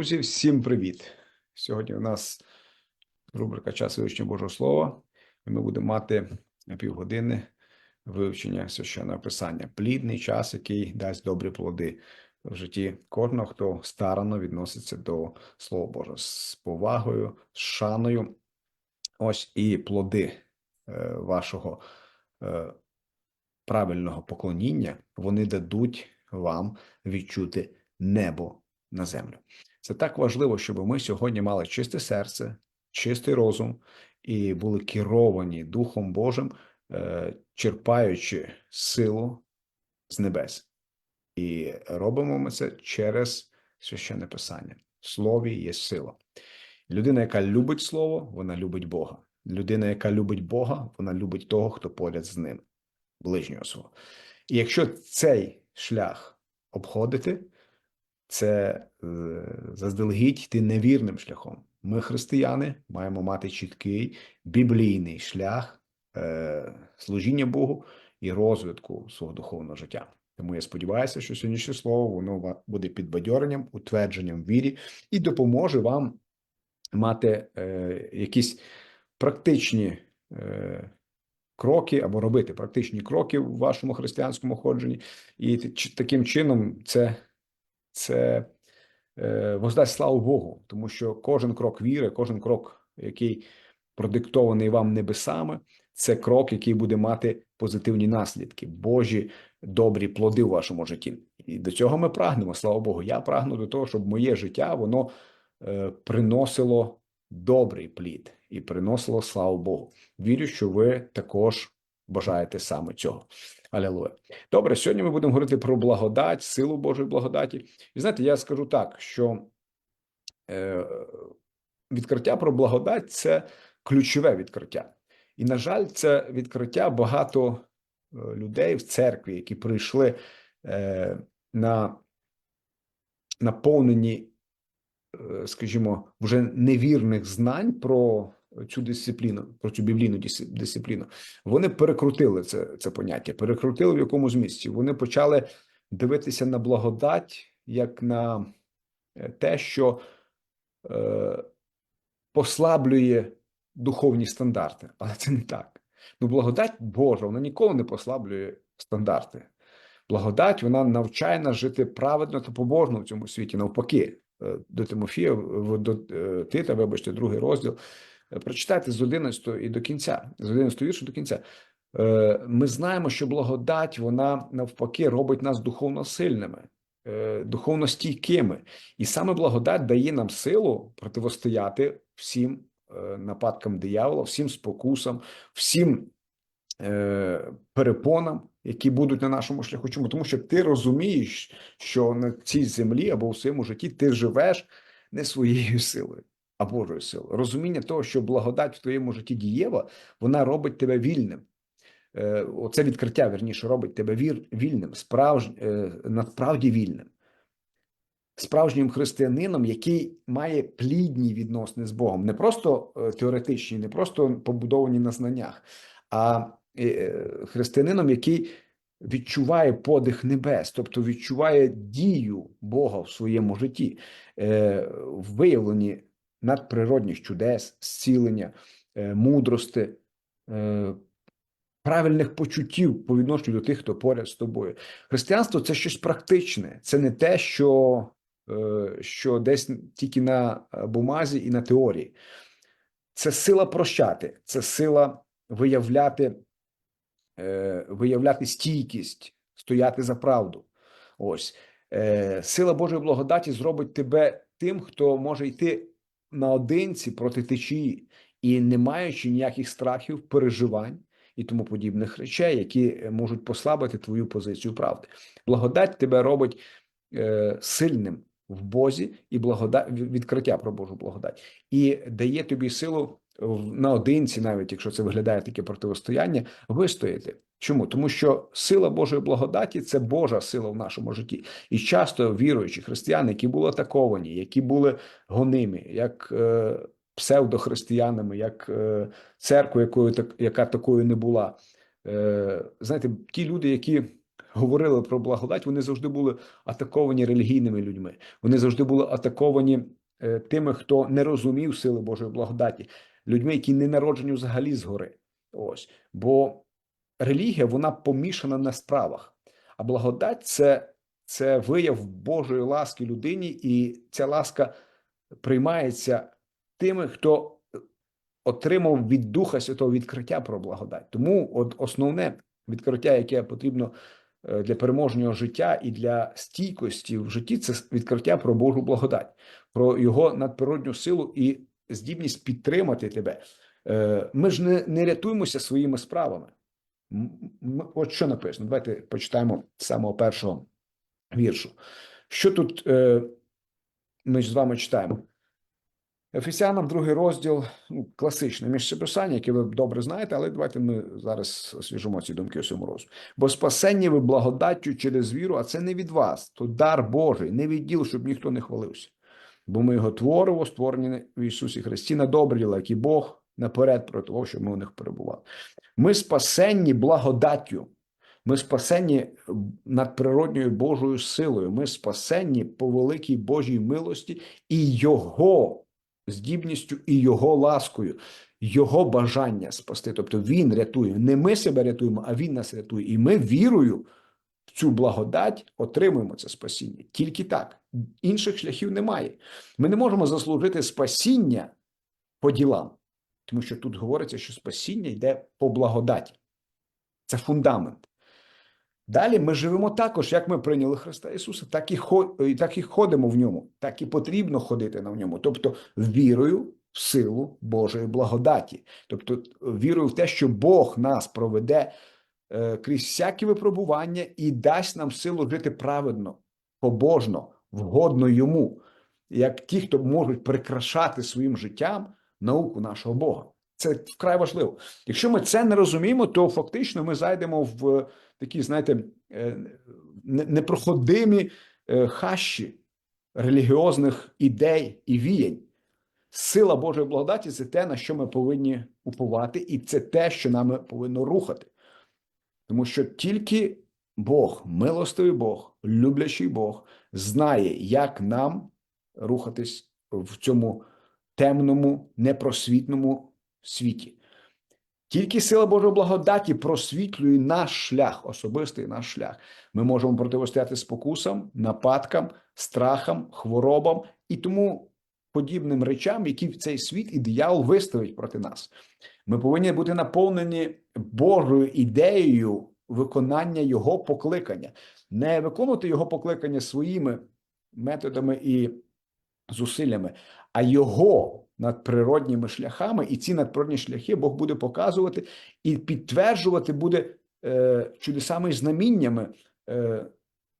Друзі, всім привіт! Сьогодні у нас рубрика Час вивчення Божого Слова. І ми будемо мати півгодини вивчення священного писання. Плідний час, який дасть добрі плоди в житті кожного, хто старанно відноситься до Слова Божого з повагою, з шаною. Ось і плоди е, вашого е, правильного поклоніння вони дадуть вам відчути небо на землю. Це так важливо, щоб ми сьогодні мали чисте серце, чистий розум і були керовані Духом Божим, е, черпаючи силу з небес. І робимо ми це через священне писання. В слові є сила. Людина, яка любить слово, вона любить Бога. Людина, яка любить Бога, вона любить того, хто поряд з ним, ближнього свого. І якщо цей шлях обходити, це е, заздалегідь йти невірним шляхом. Ми, християни, маємо мати чіткий біблійний шлях е, служіння Богу і розвитку свого духовного життя. Тому я сподіваюся, що сьогоднішнє слово воно буде підбадьоренням, утвердженням вірі і допоможе вам мати е, якісь практичні е, кроки або робити практичні кроки в вашому християнському ходженні. І таким чином це це е, воздасть славу Богу, тому що кожен крок віри, кожен крок, який продиктований вам небесами, це крок, який буде мати позитивні наслідки, Божі добрі плоди у вашому житті. І до цього ми прагнемо. Слава Богу. Я прагну до того, щоб моє життя воно е, приносило добрий плід і приносило славу Богу. Вірю, що ви також бажаєте саме цього. Алілуя. Добре, сьогодні ми будемо говорити про благодать, силу Божої благодаті. І знаєте, я скажу так, що е, відкриття про благодать це ключове відкриття. І, на жаль, це відкриття багато е, людей в церкві, які прийшли е, на наповнені, е, скажімо, вже невірних знань про цю дисципліну, про цю біблійну дисципліну. Вони перекрутили це, це поняття, перекрутили в якомусь місці. Вони почали дивитися на благодать як на е, те, що е, послаблює духовні стандарти. Але це не так. Ну, благодать Божа, вона ніколи не послаблює стандарти. Благодать вона навчає нас жити праведно та побожно в цьому світі. Навпаки, Е, до Тимофія, до е, Тита, вибачте, другий розділ. Прочитайте з 11 і до кінця, з 11 віршу до кінця. Е, Ми знаємо, що благодать вона навпаки робить нас духовно сильними, е, духовно стійкими. І саме благодать дає нам силу противостояти всім е, нападкам диявола, всім спокусам, всім перепонам, які будуть на нашому шляху. Чому? Тому що ти розумієш, що на цій землі або у своєму житті ти живеш не своєю силою, а Божою силою. Розуміння того, що благодать в твоєму житті дієва, вона робить тебе вільним. Е, Оце відкриття, верніше, робить тебе вір, вільним, справж, е, насправді вільним. Справжнім християнином, який має плідні відносини з Богом, не просто е, теоретичні, не просто побудовані на знаннях, а християнином, який відчуває подих небес, тобто відчуває дію Бога в своєму житті, в виявленні надприродних чудес, зцілення, е, мудрости, е, правильних почуттів по відношенню до тих, хто поряд з тобою. Християнство це щось практичне, це не те, що, е, що десь тільки на бумазі і на теорії. Це сила прощати, це сила виявляти, виявляти стійкість, стояти за правду. Ось сила Божої благодаті зробить тебе тим, хто може йти наодинці проти течії і не маючи ніяких страхів, переживань і тому подібних речей, які е, можуть послабити твою позицію правди. Благодать тебе робить е, сильним в Бозі і благодать відкриття про Божу благодать, і дає тобі силу наодинці, навіть якщо це виглядає таке противостояння, вистояти. Чому? Тому що сила Божої благодаті це Божа сила в нашому житті. І часто віруючі християни, які були атаковані, які були гонимі, як е, псевдохристиянами, як е, церква, якою так, яка такою не була. Е, знаєте, ті люди, які говорили про благодать, вони завжди були атаковані релігійними людьми. Вони завжди були атаковані е, тими, хто не розумів сили Божої благодаті, людьми, які не народжені взагалі згори. Ось бо релігія вона помішана на справах, а благодать це, це вияв Божої ласки людині, і ця ласка приймається тими, хто отримав від Духа Святого відкриття про благодать. Тому от основне відкриття, яке потрібно е, для переможного життя і для стійкості в житті, це відкриття про Божу благодать, про його надприродню силу і здібність підтримати тебе. Е, Ми ж не, не рятуємося своїми справами. От що написано. Давайте почитаємо з самого першого віршу. Що тут е, ми з вами читаємо? Ефесянам, другий розділ, ну, класичне місцеписання, яке ви добре знаєте, але давайте ми зараз освіжимо ці думки у цьому розділі. Бо спасення ви благодаттю через віру, а це не від вас, то дар Божий, не від діл, щоб ніхто не хвалився. Бо ми його творимо, створені в Ісусі Христі на добрі і Бог наперед про того, щоб ми у них перебували. Ми спасенні благодаттю. Ми спасенні надприродньою Божою силою. Ми спасенні по великій Божій милості і Його здібністю і Його ласкою, Його бажання спасти. Тобто Він рятує. Не ми себе рятуємо, а Він нас рятує. І ми вірою в цю благодать отримуємо це спасіння. Тільки так. Інших шляхів немає. Ми не можемо заслужити спасіння по ділам, тому що тут говориться, що спасіння йде по благодаті. Це фундамент. Далі ми живемо також, як ми прийняли Христа Ісуса, так і, так і ходимо в ньому, так і потрібно ходити на ньому. Тобто вірою в силу Божої благодаті, тобто вірою в те, що Бог нас проведе е, крізь всякі випробування і дасть нам силу жити праведно, побожно, вгодно йому, як ті, хто можуть прикрашати своїм життям науку нашого Бога. Це вкрай важливо. Якщо ми це не розуміємо, то фактично ми зайдемо в такі, знаєте, е, непроходимі е, хащі релігіозних ідей і віянь. Сила Божої благодаті це те, на що ми повинні уповати, і це те, що нами повинно рухати. Тому що тільки Бог, милостивий Бог, люблячий Бог, знає, як нам рухатись в цьому темному, непросвітному світі. Тільки сила Божої благодаті просвітлює наш шлях, особистий наш шлях. Ми можемо протистояти спокусам, нападкам, страхам, хворобам і тому подібним речам, які в цей світ і диявол виставить проти нас. Ми повинні бути наповнені Божою ідеєю виконання Його покликання, не виконувати Його покликання своїми методами і зусиллями, а Його надприродніми шляхами, і ці надприродні шляхи Бог буде показувати і підтверджувати буде е, чудесами і знаміннями е,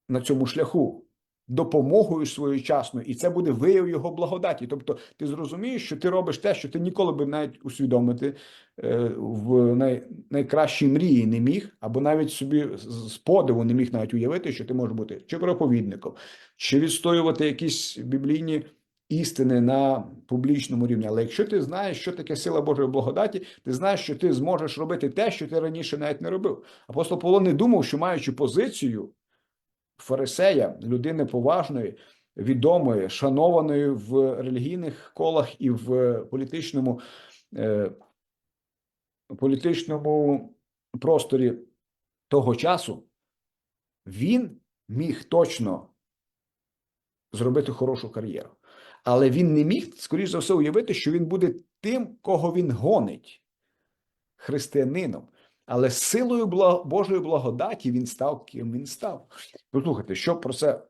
на цьому шляху, допомогою своєчасною, і це буде вияв його благодаті. Тобто, ти зрозумієш, що ти робиш те, що ти ніколи би навіть усвідомити е, в най, найкращій мрії не міг, або навіть собі з подиву не міг навіть уявити, що ти можеш бути чи проповідником, чи відстоювати якісь біблійні істини на публічному рівні. Але якщо ти знаєш, що таке сила Божої благодаті, ти знаєш, що ти зможеш робити те, що ти раніше навіть не робив. Апостол Павло не думав, що маючи позицію фарисея, людини поважної, відомої, шанованої в релігійних колах і в політичному, е, політичному просторі того часу, він міг точно зробити хорошу кар'єру. Але він не міг, скоріш за все, уявити, що він буде тим, кого він гонить, християнином. Але силою Божої благодаті він став ким він став. Послухайте, що про це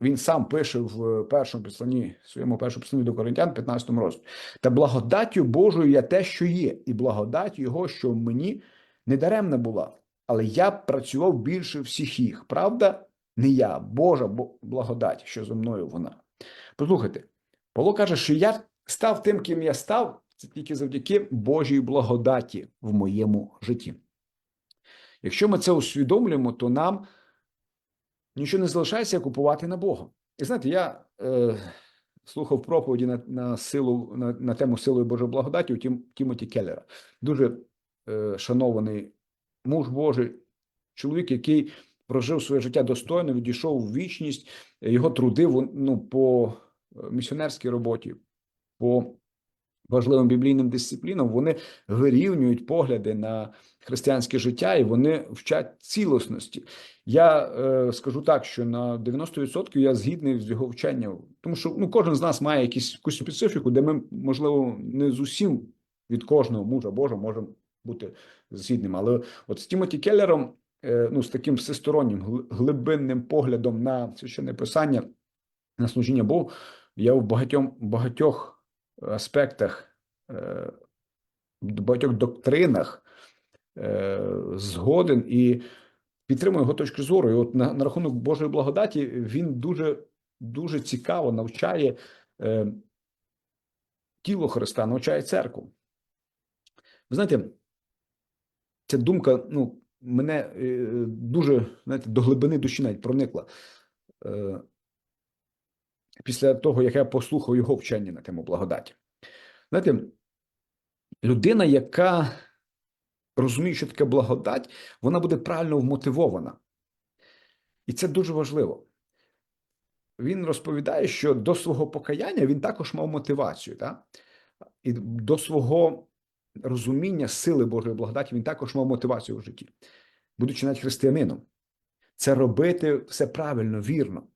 він сам пише в першому посланні, своєму першому посланні до Коринтян, 15 розділі. Та благодаттю Божою я те, що є, і благодать Його, що мені недаремна була. Але я працював більше всіх їх. Правда, не я, Божа бо- благодать, що зі мною вона. Послухайте, Павло каже, що я став тим, ким я став, це тільки завдяки Божій благодаті в моєму житті. Якщо ми це усвідомлюємо, то нам нічого не залишається, як купувати на Бога. І знаєте, я е, слухав проповіді на, на силу на, на тему силою Божої благодаті у Тім, Тімоті Келлера. Дуже е, шанований муж Божий, чоловік, який прожив своє життя достойно, відійшов у вічність, його труди ну, по е, місіонерській роботі, по важливим біблійним дисциплінам, вони вирівнюють погляди на християнське життя і вони вчать цілісності. Я е, скажу так, що на 90% я згідний з його вченням, тому що ну, кожен з нас має якісь, якусь специфіку, де ми, можливо, не з усім від кожного мужа Божа можемо бути згідним. Але от з Тімоті Келлером, е, ну, з таким всестороннім гл- глибинним поглядом на священне писання, на служіння Богу, я в багатьом, багатьох аспектах, е, багатьох доктринах е, згоден і підтримую його точку зору. І от на, на рахунок Божої благодаті він дуже, дуже цікаво навчає е, тіло Христа, навчає церкву. Ви знаєте, ця думка ну, мене дуже знаєте, до глибини душі навіть проникла. Після того, як я послухав його вчення на тему благодаті. Знаєте, людина, яка розуміє, що таке благодать, вона буде правильно вмотивована. І це дуже важливо. Він розповідає, що до свого покаяння він також мав мотивацію. Так? І до свого розуміння сили Божої благодаті він також мав мотивацію в житті, будучи навіть християнином. Це робити все правильно, вірно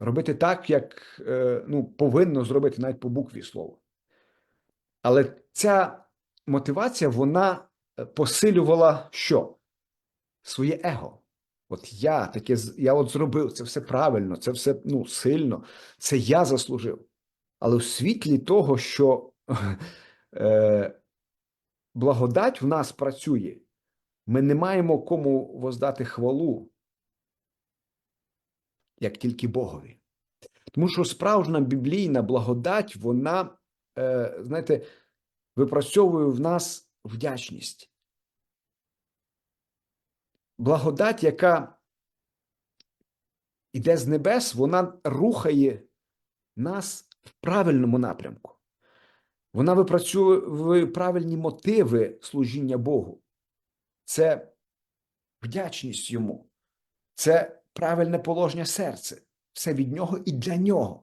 робити так, як е, ну, повинно зробити навіть по букві слова. Але ця мотивація вона е, посилювала що? Своє его. От я таке я от зробив це все правильно, це все ну, сильно, це я заслужив. Але у світлі того, що е, благодать в нас працює, ми не маємо кому воздати хвалу, як тільки Богові. Тому що справжня біблійна благодать, вона, е, знаєте, випрацьовує в нас вдячність. Благодать, яка йде з небес, вона рухає нас в правильному напрямку. Вона випрацьовує правильні мотиви служіння Богу. Це вдячність йому, це правильне положення серця. Все від нього і для нього.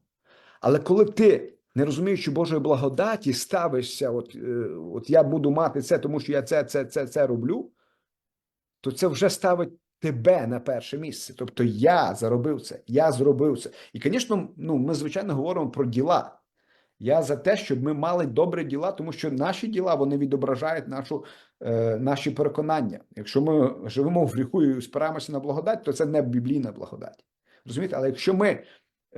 Але коли ти, не розуміючи Божої благодаті, ставишся, от, е, от я буду мати це, тому що я це, це, це, це роблю, то це вже ставить тебе на перше місце. Тобто я заробив це, я зробив це. І, звісно, ну, ми, звичайно, говоримо про діла. Я за те, щоб ми мали добрі діла, тому що наші діла вони відображають нашу, е, наші переконання. Якщо ми живемо в гріху і спираємося на благодать, то це не біблійна благодать. Розумієте, але якщо ми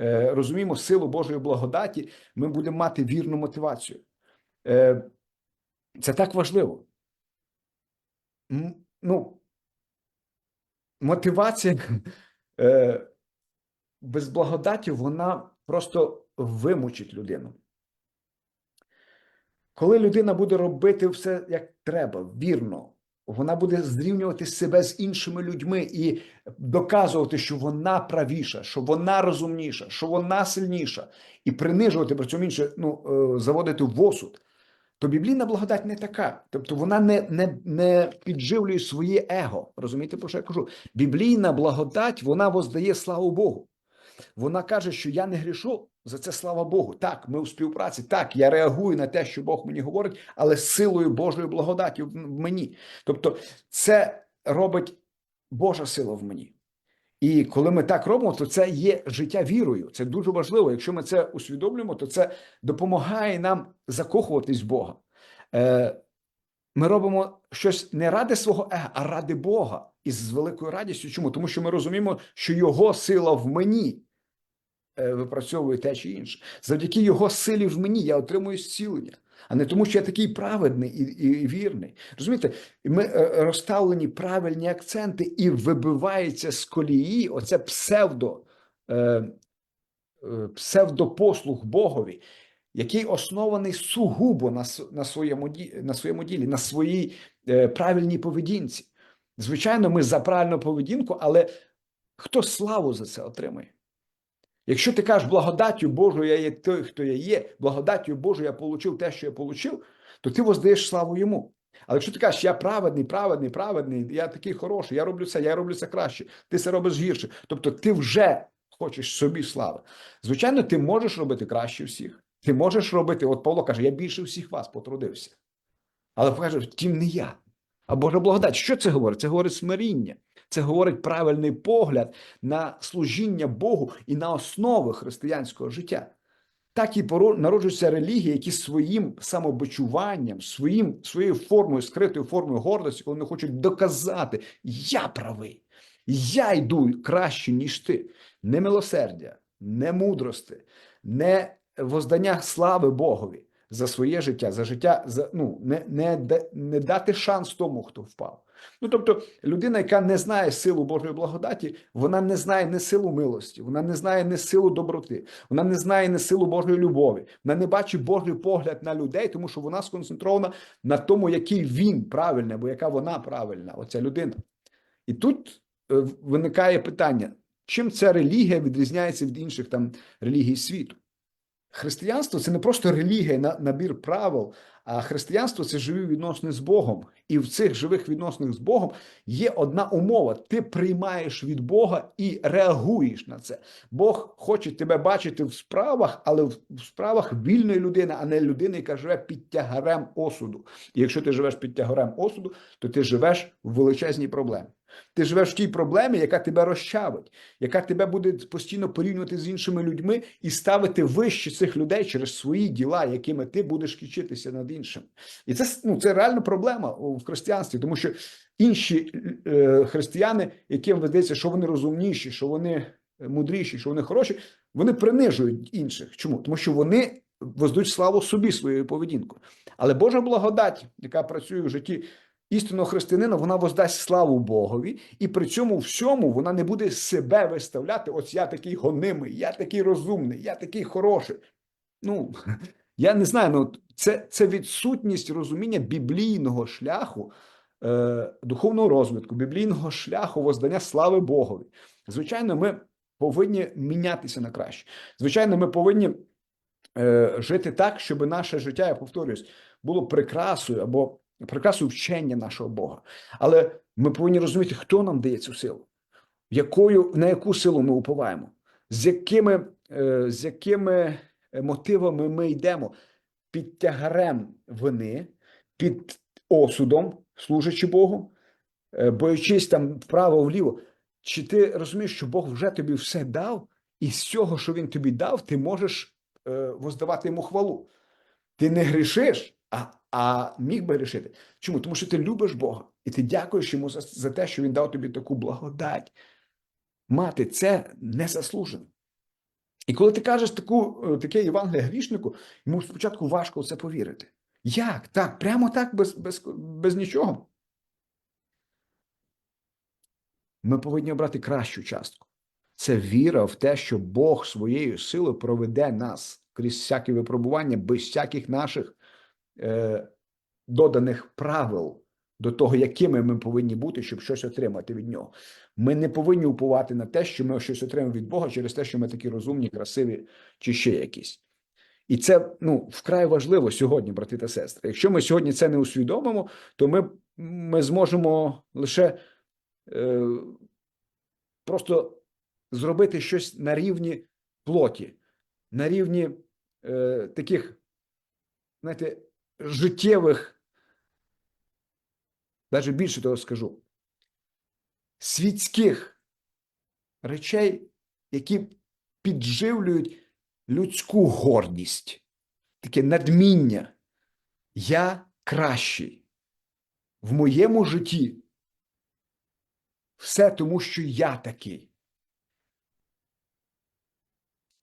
е, розуміємо силу Божої благодаті, ми будемо мати вірну мотивацію. Е, це так важливо. М, Ну, мотивація е, без благодаті, вона просто вимучить людину. Коли людина буде робити все як треба, вірно, вона буде зрівнювати себе з іншими людьми і доказувати, що вона правіша, що вона розумніша, що вона сильніша, і принижувати при цьому інше, ну, е, заводити в осуд, то біблійна благодать не така. Тобто вона не, не, не підживлює своє его. Розумієте, про що я кажу? Біблійна благодать, вона воздає славу Богу. Вона каже, що я не грішу, за це слава Богу. Так, ми у співпраці, так, я реагую на те, що Бог мені говорить, але силою Божої благодаті в в мені. Тобто, це робить Божа сила в мені. І коли ми так робимо, то це є життя вірою. Це дуже важливо. Якщо ми це усвідомлюємо, то це допомагає нам закохуватись в Бога. Е, Ми робимо щось не ради свого ега, а ради Бога. І з великою радістю. Чому? Тому що ми розуміємо, що Його сила в мені е, випрацьовує те чи інше. Завдяки Його силі в мені я отримую зцілення, а не тому, що я такий праведний і, і, вірний. Розумієте, ми е, розставлені правильні акценти, і вибивається з колії оце псевдо, е, е, псевдопослуг Богові, який оснований сугубо на, на, своєму, на своєму ділі, на своїй е, правильній поведінці. Звичайно, ми за правильну поведінку, але хто славу за це отримує? Якщо ти кажеш, благодаттю Божою я є той, хто я є, благодаттю Божою я отримав те, що я отримав, то ти воздаєш славу йому. Але якщо ти кажеш, я праведний, праведний, праведний, я такий хороший, я роблю це, я роблю це краще, ти це робиш гірше. Тобто ти вже хочеш собі слави. Звичайно, ти можеш робити краще всіх. Ти можеш робити, от Павло каже, я більше всіх вас потрудився. Але каже, втім, не я. А Божа благодать. Що це говорить? Це говорить смиріння. Це говорить правильний погляд на служіння Богу і на основи християнського життя. Так і народжуються релігії, які своїм самобичуванням, своїм, своєю формою, скритою формою гордості, коли вони хочуть доказати, я правий, я йду краще, ніж ти. Не милосердя, не мудрости, не воздання слави Богові за своє життя, за життя, за ну не, не, не дати шанс тому, хто впав. Ну тобто, людина, яка не знає силу Божої благодаті, вона не знає не силу милості, вона не знає не силу доброти, вона не знає не силу Божої любові, вона не бачить Божий погляд на людей, тому що вона сконцентрована на тому, який він правильний, або яка вона правильна, оця людина. І тут е, виникає питання: чим ця релігія відрізняється від інших там релігій світу? Християнство це не просто релігія, на- набір правил, а християнство це живі відносини з Богом. І в цих живих відносинах з Богом є одна умова: ти приймаєш від Бога і реагуєш на це. Бог хоче тебе бачити в справах, але в справах вільної людини, а не людини, яка живе під тягарем осуду. І якщо ти живеш під тягарем осуду, то ти живеш в величезній проблемі. Ти живеш в тій проблемі, яка тебе розчавить, яка тебе буде постійно порівнювати з іншими людьми і ставити вище цих людей через свої діла, якими ти будеш кичитися над іншим. І це ну, це реальна проблема в християнстві, тому що інші е, християни, яким видається, що вони розумніші, що вони мудріші, що вони хороші, вони принижують інших. Чому? Тому що вони воздають славу собі своєю поведінкою. Але Божа благодать, яка працює в житті істинного християнина, вона воздасть славу Богові, і при цьому всьому вона не буде себе виставляти. Ось я такий гонимий, я такий розумний, я такий хороший. Ну, я не знаю, ну це, це відсутність розуміння біблійного шляху е, духовного розвитку, біблійного шляху воздання слави Богові. Звичайно, ми повинні мінятися на краще. Звичайно, ми повинні е, жити так, щоб наше життя, я повторюсь, було прикрасою або прикрасою вчення нашого Бога. Але ми повинні розуміти, хто нам дає цю силу, якою, на яку силу ми уповаємо, з якими, е, з якими мотивами ми йдемо під тягарем вини, під осудом, служачи Богу, е, боючись там вправо-вліво. Чи ти розумієш, що Бог вже тобі все дав, і з цього, що він тобі дав, ти можеш е, воздавати йому хвалу? Ти не грішиш, а, а міг би грішити. Чому? Тому що ти любиш Бога, і ти дякуєш йому за, за те, що він дав тобі таку благодать. Мати це незаслужено. І коли ти кажеш таку, е, таке Євангеліє грішнику, йому спочатку важко в це повірити. Як? Так, прямо так, без, без, без нічого. Ми повинні обрати кращу частку. Це віра в те, що Бог своєю силою проведе нас крізь всякі випробування, без всяких наших доданих правил до того, якими ми повинні бути, щоб щось отримати від нього. Ми не повинні уповати на те, що ми щось отримаємо від Бога через те, що ми такі розумні, красиві чи ще якісь. І це ну вкрай важливо сьогодні, брати та сестри. Якщо ми сьогодні це не усвідомимо, то ми, ми зможемо лише е, просто зробити щось на рівні плоті, на рівні е, таких, знаєте, життєвих, навіть більше того скажу, світських речей, які підживлюють людську гордість, таке надміння. Я кращий в моєму житті. Все тому, що я такий.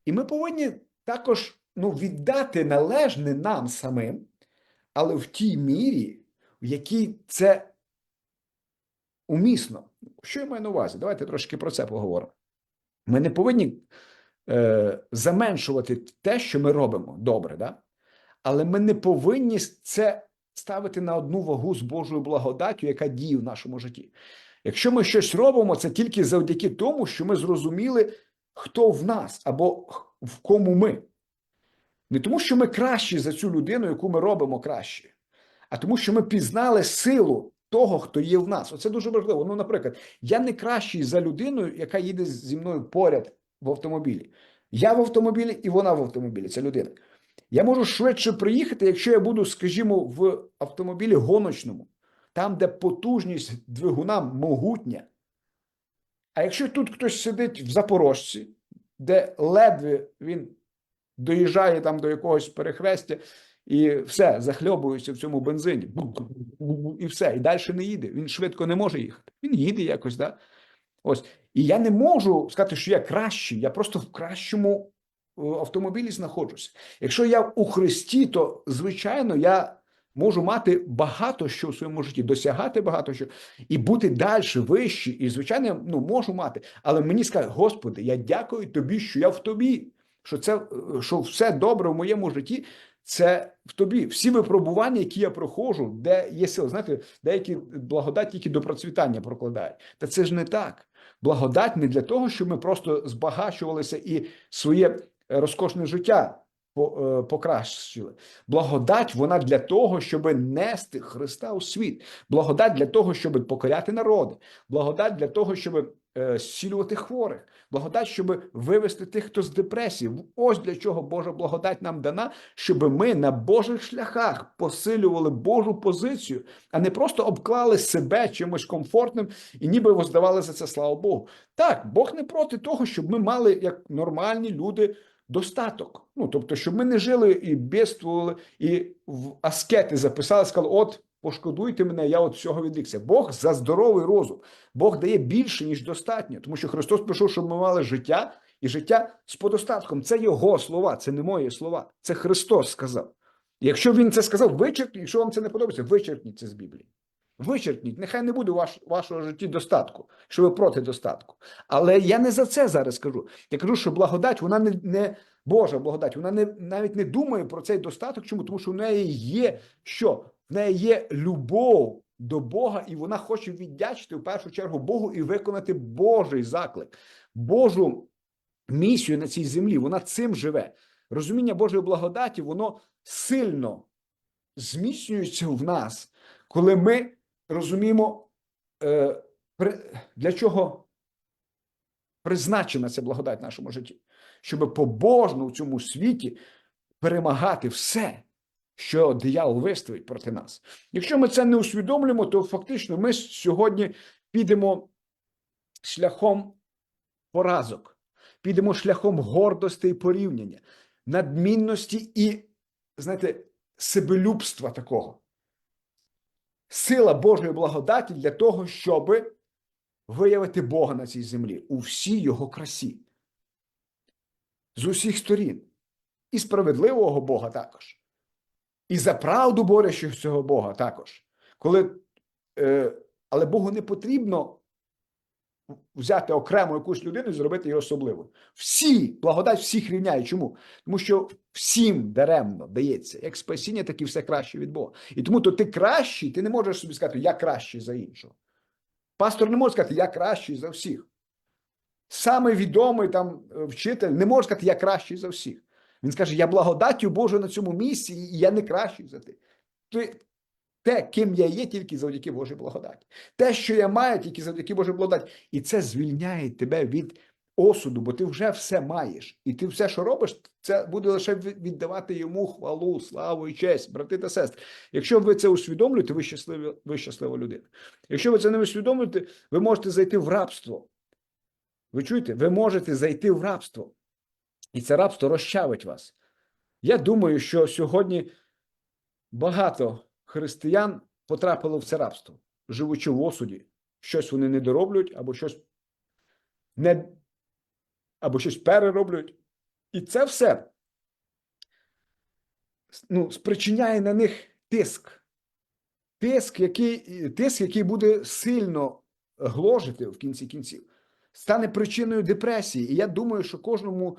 І ми повинні також ну, віддати належне нам самим, але в тій мірі, в якій це умісно. Що я маю на увазі? Давайте трошки про це поговоримо. Ми не повинні е, заменшувати те, що ми робимо добре, да? але ми не повинні це ставити на одну вагу з Божою благодаттю, яка діє в нашому житті. Якщо ми щось робимо, це тільки завдяки тому, що ми зрозуміли, хто в нас або в кому ми. Не тому, що ми кращі за цю людину, яку ми робимо краще, а тому, що ми пізнали силу того, хто є в нас. Оце дуже важливо. Ну, наприклад, я не кращий за людину, яка їде зі мною поряд в автомобілі. Я в автомобілі і вона в автомобілі. Це людина. Я можу швидше приїхати, якщо я буду, скажімо, в автомобілі гоночному, там, де потужність двигуна могутня. А якщо тут хтось сидить в Запорожці, де ледве він доїжджає там до якогось перехрестя і все, захльобується в цьому бензині, і все, і далі не їде. Він швидко не може їхати. Він їде якось, да? Ось. І я не можу сказати, що я кращий, я просто в кращому е, автомобілі знаходжуся. Якщо я у Христі, то звичайно я можу мати багато що в своєму житті, досягати багато що і бути далі, вищий. І, звичайно, ну можу мати. Але мені скажуть, Господи, я дякую тобі, що я в тобі. Що це е, що все добре в моєму житті, це в тобі. Всі випробування, які я проходжу, де є сила. Знаєте, деякі благодать тільки до процвітання прокладають. Та це ж не так. Благодать не для того, щоб ми просто збагачувалися і своє е, розкошне життя е, покращили. Благодать вона для того, щоб нести Христа у світ. Благодать для того, щоб покоряти народи. Благодать для того, щоб зцілювати хворих. Благодать, щоб вивести тих, хто з депресії. Ось для чого Божа благодать нам дана, щоб ми на Божих шляхах посилювали Божу позицію, а не просто обклали себе чимось комфортним і ніби воздавали за це славу Богу. Так, Бог не проти того, щоб ми мали як нормальні люди достаток. Ну тобто, щоб ми не жили і бідствували, і в аскети записали, сказали: от. Пошкодуйте мене, я от всього відрікся. Бог за здоровий розум. Бог дає більше, ніж достатньо, тому що Христос прийшов, щоб ми мали життя і життя з подостатком. Це його слова, це не мої слова. Це Христос сказав. Якщо він це сказав, вичерпніть, якщо вам це не подобається, вичерпніть це з Біблії. Вичерпніть, нехай не буде ваш, вашого житті достатку, що ви проти достатку. Але я не за це зараз кажу. Я кажу, що благодать, вона не, не Божа благодать, вона не, навіть не думає про цей достаток. Чому? Тому що в неї є що? В неї є любов до Бога, і вона хоче віддячити в першу чергу Богу і виконати Божий заклик, Божу місію на цій землі. Вона цим живе. Розуміння Божої благодаті, воно сильно зміцнюється в нас, коли ми розуміємо, е, для чого призначена ця благодать в нашому житті, щоб побожно в цьому світі перемагати все, що диявол виставить проти нас. Якщо ми це не усвідомлюємо, то фактично ми сьогодні підемо шляхом поразок, підемо шляхом гордості і порівняння, надмінності і, знаєте, себелюбства такого. Сила Божої благодаті для того, щоб виявити Бога на цій землі у всій його красі. З усіх сторін. І справедливого Бога також. І за правду борючого цього Бога також. Коли, е, але Богу не потрібно взяти окремо якусь людину і зробити її особливою. Всі, благодать всіх рівняє. Чому? Тому що всім даремно дається як спасіння, так і все краще від Бога. І тому то ти кращий, ти не можеш собі сказати, я кращий за іншого. Пастор не може сказати, я кращий за всіх. Самий відомий там е, вчитель не може сказати, я кращий за всіх. Він скаже: Я благодаттю Божу на цьому місці, і я не кращий за. Ти- Те, ким я є, тільки завдяки Божій благодаті. Те, що я маю, тільки завдяки Божій благодаті. І це звільняє тебе від осуду, бо ти вже все маєш. І ти все, що робиш, це буде лише віддавати йому хвалу, славу і честь, брати та сестри. Якщо ви це усвідомлюєте, ви щасливі, ви щаслива людина. Якщо ви це не усвідомлюєте, ви можете зайти в рабство. Ви чуєте? Ви можете зайти в рабство. І це рабство розчавить вас. Я думаю, що сьогодні багато християн потрапило в це рабство, живучи в осуді. Щось вони не дороблюють, або щось не або щось перероблюють. І це все ну, спричиняє на них тиск. Тиск, який, тиск, який буде сильно гложити в кінці кінців, стане причиною депресії. І я думаю, що кожному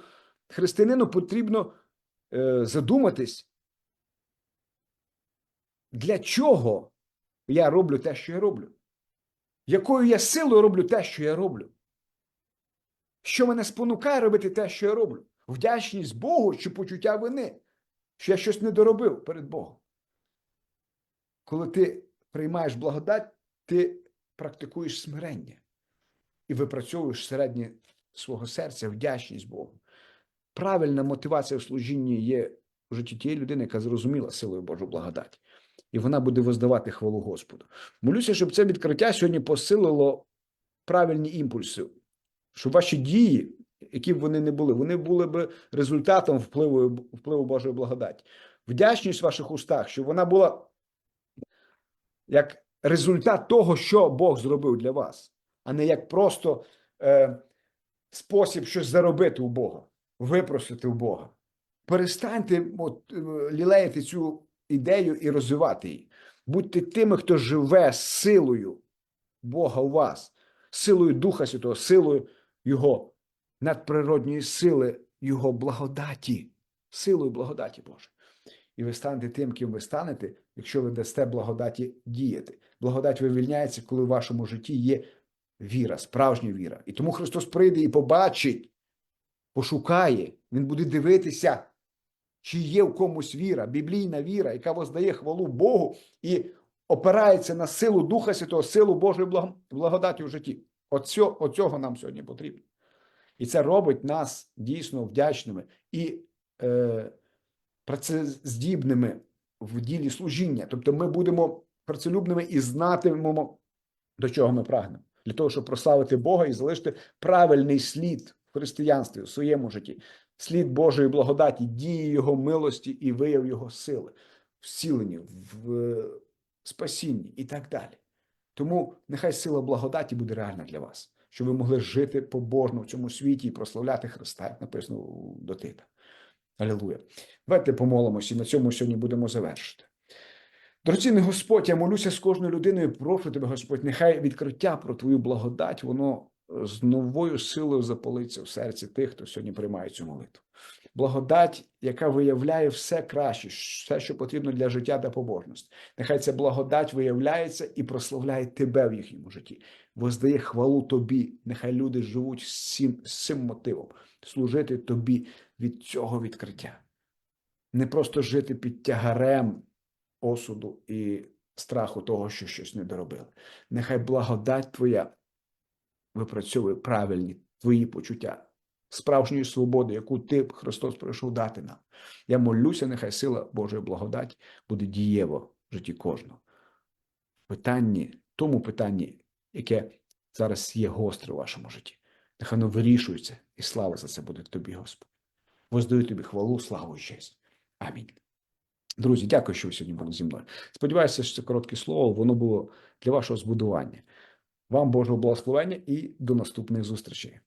християнину потрібно е, задуматись, для чого я роблю те, що я роблю? Якою я силою роблю те, що я роблю? Що мене спонукає робити те, що я роблю? Вдячність Богу чи почуття вини, що я щось не доробив перед Богом. коли ти приймаєш благодать, ти практикуєш смирення і випрацьовуєш всередині свого серця вдячність Богу. Правильна мотивація в служінні є в житті тієї людини, яка зрозуміла силою Божу благодать, і вона буде воздавати хвалу Господу. Молюся, щоб це відкриття сьогодні посилило правильні імпульси, щоб ваші дії, які б вони не були, вони були б результатом впливу, впливу Божої благодаті. Вдячність в ваших устах, щоб вона була як результат того, що Бог зробив для вас, а не як просто е, спосіб щось заробити у Бога, випросити у Бога. Перестаньте от, е, лілеяти цю ідею і розвивати її. Будьте тими, хто живе силою Бога у вас, силою Духа Святого, силою Його надприродньої сили, Його благодаті, силою благодаті Боже. І ви станете тим, ким ви станете, якщо ви дасте благодаті діяти. Благодать вивільняється, коли в вашому житті є віра, справжня віра. І тому Христос прийде і побачить, пошукає, Він буде дивитися, чи є в комусь віра, біблійна віра, яка воздає хвалу Богу і опирається на силу Духа Святого, силу Божої благодаті у житті. Оцьо, оцього нам сьогодні потрібно. І це робить нас дійсно вдячними і е, працездібними в ділі служіння. Тобто ми будемо працелюбними і знатимемо, до чого ми прагнемо, для того, щоб прославити Бога і залишити правильний слід в християнстві у своєму житті, слід Божої благодаті, дії Його милості і вияв Його сили, в зціленні, в спасінні і так далі. Тому нехай сила благодаті буде реальна для вас, щоб ви могли жити побожно в цьому світі і прославляти Христа, як написано до Тита. Алілуя. Давайте помолимося і на цьому сьогодні будемо завершити. Дорогоцінний Господь, я молюся з кожною людиною, прошу тебе, Господь, нехай відкриття про твою благодать, воно з новою силою запалиться в серці тих, хто сьогодні приймає цю молитву. Благодать, яка виявляє все краще, все, що потрібно для життя та побожності. Нехай ця благодать виявляється і прославляє тебе в їхньому житті, воздає хвалу тобі. Нехай люди живуть з цим, з цим мотивом, служити тобі від цього відкриття. Не просто жити під тягарем осуду і страху того, що щось не доробили. Нехай благодать твоя випрацьовує правильні твої почуття справжньої свободи, яку ти, Христос, прийшов дати нам. Я молюся, нехай сила Божої благодаті буде дієво в житті кожного. Питанні, тому питанні, яке зараз є гостре в вашому житті. Нехай воно вирішується, і слава за це буде тобі, Господь. Воздаю тобі хвалу, славу і честь. Амінь. Друзі, дякую, що ви сьогодні були зі мною. Сподіваюся, що це коротке слово, воно було для вашого збудування. Вам Божого благословення і до наступних зустрічей.